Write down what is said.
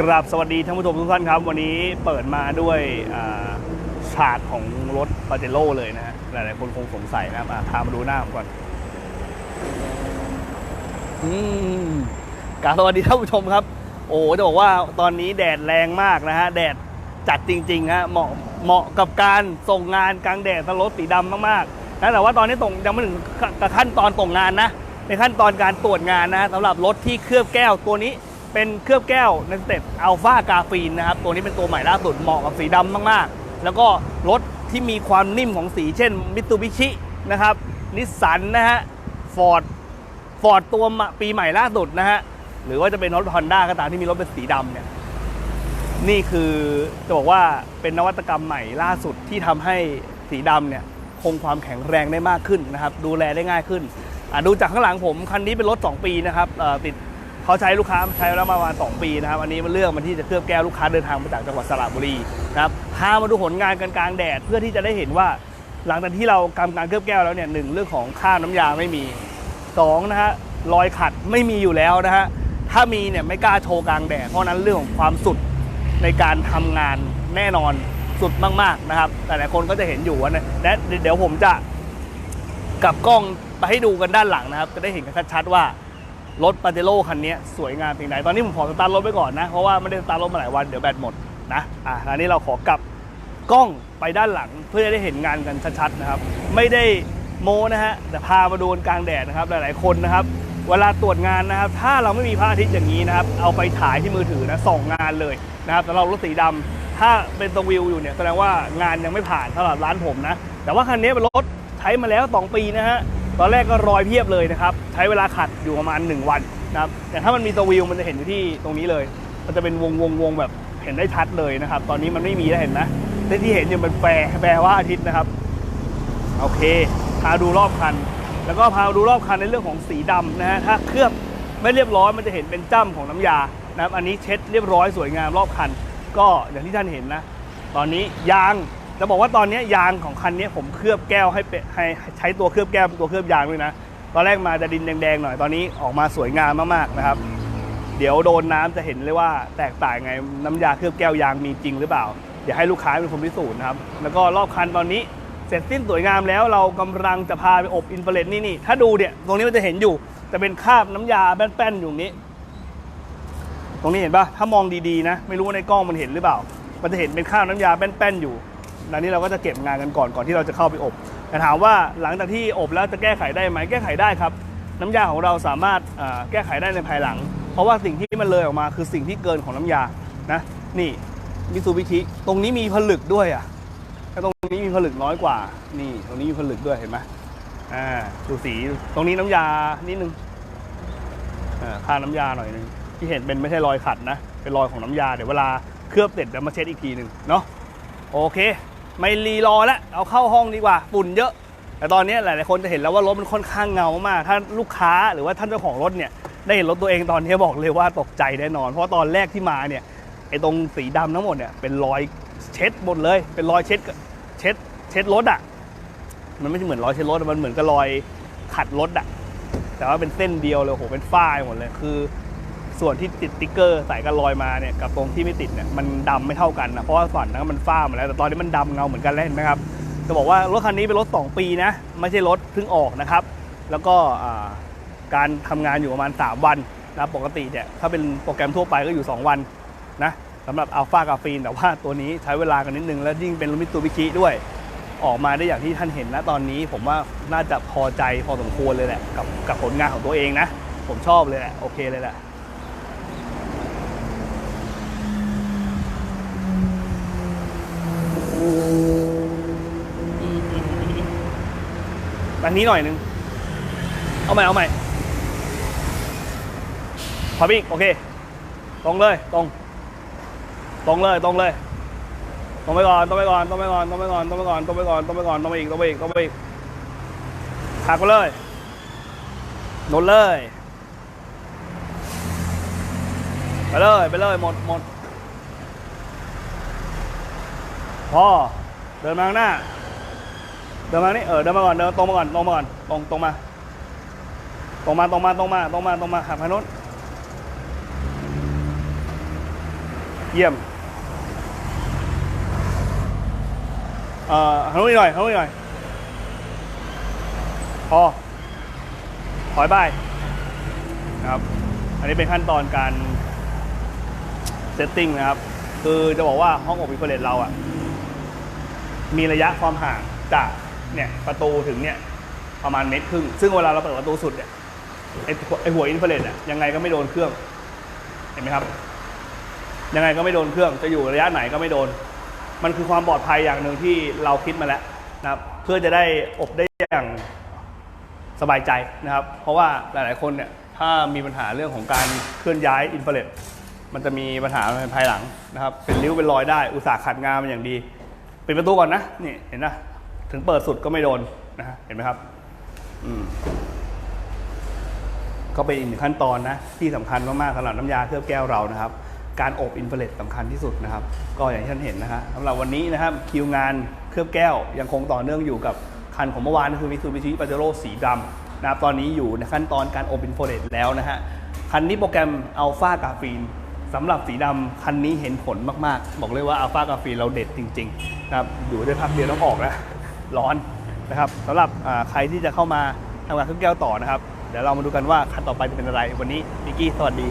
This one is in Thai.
กราบสวัสดีท่านผู้ชมทุกท่านครับ วันนี้เปิดมาด้วยอ่าฉากของรถปาเจโร่เลยนะฮะหลายๆคนคงสงสัยนะครับพามาดูหน้าผมก่อนอืมกราบสวัสดีท่านผู้ชมครับ โอ้จะบอกว่าตอนนี้แดดแรงมากนะฮะแดดจัดจริงๆฮะเหมาะเหมาะกับการส่งงานกลางแดดทั้งรถสีดำมากๆนะแต่ว่าตอนนี้ส่งยังไม่ถึงขั้นตอนส่งงานนะในขั้นตอนการตรวจงานนะสำหรับรถที่เคลือบแก้วตัวนี้ เป็นเคลือบแก้วในสเต็ปอัลฟากาฟีนนะครับ ตัวนี้เป็นตัวใหม่ล่าสุดเหมาะกับสีดำมากๆ แล้วก็รถที่มีความนิ่มของสีเช่นมิต u บิชินะครับนิสสันนะฮะฟอร์ดฟอร์ดตัวปีใหม่ล่าสุดนะฮะหรือว่าจะเป็นรถฮอนด้าก็ตามที่มีรถเป็นสีดำเนี่ยนี่คือจะบอกว่าเป็นนวัตกรรมใหม่ล่าสุดที่ทำให้สีดำเนี่ยคงความแข็งแรงได้มากขึ้นนะครับ ดูแลได้ง่ายขึ้นดูจากข้างหลังผมคันนี้เป็นรถ 2 ปีนะครับติด เขาใช้ลูกค้าใช้แล้วมาประมาณ 2 ปีนะครับ อันนี้มันเลือกมันที่จะเคลือบแก้วลูกค้าเดินทางมาจากจังหวัดสระบุรีนะครับพามาดูผลงานกันกลางแดดเพื่อที่จะได้เห็นว่า หลังจากที่เรากำการเคลือบแก้วแล้วเนี่ยหนึ่งเรื่องของค่าน้ำยาไม่มีสองนะฮะรอยขัดไม่มีอยู่แล้วนะฮะถ้ามีเนี่ยไม่กล้าโชว์กลางแดดเพราะนั้นเรื่องของความสุดในการทำงานแน่นอนสุดมากๆนะครับแต่หลายคนก็จะเห็นอยู่ว่าเนี่ยและเดี๋ยวผมจะกลับกล้องไปให้ดูกันด้านหลังนะครับ จะได้เห็นกันชัดๆว่า รถปาเจโร่คันนี้สวยงามเพียงไหน ตอนนี้ผมขอสตาร์ทรถไปก่อนนะ เพราะว่าไม่ได้สตาร์ทรถมาหลายวันเดี๋ยวแบตหมดนะอะอันนี้เราขอกลับกล้องไปด้านหลังเพื่อจะได้เห็นงานกันชัดๆนะครับ ไม่ได้โมนะฮะแต่พามาดูกันกลางแดดนะครับหลายๆคนนะครับ เวลาตรวจงานนะครับ ถ้าเราไม่มีพระอาทิตย์อย่างนี้นะครับ เอาไปถ่ายที่มือถือนะส่องงานเลยนะครับสำหรับรถสีดำถ้าเป็นตัววิวอยู่เนี่ยแสดงว่างานยังไม่ผ่านสำหรับร้านผมนะแต่ว่าคันนี้เป็นรถใช้มาแล้ว 2 ปีนะฮะ ตอนแรกก็รอยเพียบเลยนะครับ ใช้เวลาขัดอยู่ประมาณ 1 วันนะครับ แต่ถ้ามันมีตัววิวมันจะเห็นอยู่ที่ตรงนี้เลย มันจะเป็นวงวงวงแบบเห็นได้ชัดเลยนะครับ ตอนนี้มันไม่มีแล้วเห็นไหมแต่ที่เห็นอยู่มันแปรแปลว่าอาทิตย์นะครับ โอเค พาดูรอบคัน แล้วก็พาดูรอบคันในเรื่องของสีดำนะฮะ ถ้าเคลือบไม่เรียบร้อยมันจะเห็นเป็นจ้ำของน้ำยานะครับ อันนี้เช็ดเรียบร้อยสวยงามรอบคัน ก็อย่างที่ท่านเห็นนะ ตอนนี้ยาง จะบอกว่าตอนนี้ยางของคันนี้ผมเคลือบแก้วให้เป็นให้ใช้ตัวเคลือบแก้วตัวเคลือบยางด้วยนะ ตอนแรกมาจะดินแดงๆหน่อยตอนนี้ออกมาสวยงามมากๆนะครับ เดี๋ยวโดนน้ำจะเห็นเลยว่าแตกต่างไงน้ำยาเคลือบแก้วยางมีจริงหรือเปล่าเดี๋ยวให้ลูกค้าเป็นคนพิสูจน์นะครับแล้วก็รอบคันตอนนี้เสร็จสิ้นสวยงามแล้วเรากำลังจะพาไปอบอินฟราเรดนี่นี่ถ้าดูเนี่ยตรงนี้มันจะเห็นอยู่จะเป็นคราบน้ำยาแป้นๆอยู่นี้ ตรงนี้เห็นปะถ้ามองดีๆนะ ไม่รู้ว่าในกล้องมันเห็นหรือเปล่า มันจะเห็นเป็นคราบน้ำยาแป้นๆอยู่ ดังนี้เราก็จะเก็บงานกันก่อนก่อนที่เราจะเข้าไปอบ แต่ถามว่าหลังจากที่อบแล้วจะแก้ไขได้ไหมแก้ไขได้ครับ น้ำยาของเราสามารถแก้ไขได้ในภายหลัง เพราะว่าสิ่งที่มันเลยออกมาคือสิ่งที่เกินของน้ำยานะนี่มิซูบิชิตรงนี้มีผลึกด้วยอะแต่ตรงนี้มีผลึกน้อยกว่า นี่ ตรงนี้มีผลึกด้วยเห็นไหมอ่าดูสีตรงนี้น้ำยานิดนึงอ่าค่าน้ำยาหน่อยนึงที่เห็นเป็นไม่ใช่รอยขัดนะ เป็นรอยของน้ำยา เดี๋ยวเวลาเคลือบเสร็จเดี๋ยวมาเช็ดอีกทีหนึ่งเนาะโอเค ไม่รีรอแล้วเอาเข้าห้องดีกว่าฝุ่นเยอะ แต่ตอนนี้หลายๆคนจะเห็นแล้วว่ารถมันค่อนข้างเงามากถ้าลูกค้าหรือว่าท่านเจ้าของรถเนี่ยได้เห็นรถตัวเองตอนนี้บอกเลยว่าตกใจแน่นอน เพราะตอนแรกที่มาเนี่ยไอ้ตรงสีดำทั้งหมดเนี่ยเป็นรอยเช็ดหมดเลย เป็นรอยเช็ดเช็ดเช็ดรถอะมันไม่ใช่เหมือนรอยเช็ดรถมันเหมือนกับรอยขัดรถอะแต่ว่าเป็นเส้นเดียวเลยโหเป็นฝ้ายหมดเลยคือ ส่วนที่ติดติ๊กเกอร์ใส่กันรอยมาเนี่ยกับตรงที่ไม่ติดเนี่ยมันดำไม่เท่ากันนะเพราะว่าฝั่งนั้นมันฝ้ามาแล้วแต่ตอนนี้มันดำเงาเหมือนกันแล้วเห็นไหมครับจะบอกว่ารถคันนี้เป็นรถ 2 ปีนะไม่ใช่รถเพิ่งออกนะครับ แล้วก็การทำงานอยู่ประมาณ 3 วันนะปกติเนี่ยถ้าเป็นโปรแกรมทั่วไปก็อยู่ 2 วันนะสำหรับอัลฟากาฟีนแต่ว่าตัวนี้ใช้เวลากันนิดนึง แล้วยิ่งเป็นรถมิตซูบิชิด้วย ออกมาได้อย่างที่ท่านเห็นนะตอนนี้ ผมว่าน่าจะพอใจพอสมควรเลยแหละกับกับผลงานของตัวเองนะ ผมชอบเลยแหละโอเคเลยแหละ แบบนี้หน่อยนึง เอาใหม่ เอาใหม่พอพี่โอเค ตรงเลย ตรง ตรงเลย ตรงเลย ตรงไปก่อน ตรงไปก่อน ตรงไปก่อน ตรงไปก่อน ตรงไปก่อน ตรงไปก่อน ตรงไปก่อน ตรงไปอีก ตรงไปอีก ตรงไปอีกหักไปเลยโดนเลย ไปเลย ไปเลย หมดหมด พอเดินมาข้างหน้า เดินมานี่เออเดินมาก่อนเดินตรงมาก่อนตรงมาก่อนตรงตรงมา ตรงมาตรงมาตรงมาตรงมาตรงมาหักพานุนเยี่ยมเอ่อทางนู้นหน่อยทางนู้นหน่อยพอถอยไปนะครับ อันนี้เป็นขั้นตอนการเซตติ้งนะครับ คือจะบอกว่าห้องอบอินฟราเรดเราอะ มีระยะความห่างจากเนี่ยประตูถึงเนี่ยประมาณเมตรครึ่ง ซึ่งเวลาเราเปิดประตูสุดเนี่ยไอไอหัวอินฟราเรดอะยังไงก็ไม่โดนเครื่อง เห็นไหมครับ ยังไงก็ไม่โดนเครื่อง จะอยู่ระยะไหนก็ไม่โดน มันคือความปลอดภัยอย่างหนึ่งที่เราคิดมาแล้วนะครับ เพื่อจะได้อบได้อย่างสบายใจนะครับ เพราะว่าหลาย ๆ คนเนี่ยถ้ามีปัญหาเรื่องของการเคลื่อนย้ายอินฟราเรดมันจะมีปัญหาในภายหลังนะครับ เป็นริ้วเป็นรอยได้ อุตสาห์ขัดงานมันอย่างดี ปิดประตูก่อนนะนี่เห็นนะถึงเปิดสุดก็ไม่โดนนะฮะเห็นไหมครับอืมก็เป็นอีกหนึ่งขั้นตอนนะที่สำคัญมากๆสำหรับน้ำยาเคลือบแก้วเรานะครับ การอบอินฟราเรดสำคัญที่สุดนะครับ ก็อย่างที่ท่านเห็นนะฮะสำหรับวันนี้นะครับคิวงานเคลือบแก้วยังคงต่อเนื่องอยู่กับคันของเมื่อวานคือมิ t ูบิชิปาเจโร่สีดำนะครับตอนนี้อยู่ในขั้นตอนการอบอินฟราเรดแล้วนะฮะคันนี้โปรแกรมอัลฟากาฟีน สำหรับสีดำคันนี้เห็นผลมากๆ บอกเลยว่าอัลฟากาฟีเราเด็ดจริงๆนะครับอยู่ได้พักเดียวต้องออกแล้วร้อนนะครับสำหรับใครที่จะเข้ามาทำงานเครื่องแก้วต่อนะครับ เดี๋ยวเรามาดูกันว่าคันต่อไปจะเป็นอะไรวันนี้มิกกี้สวัสดี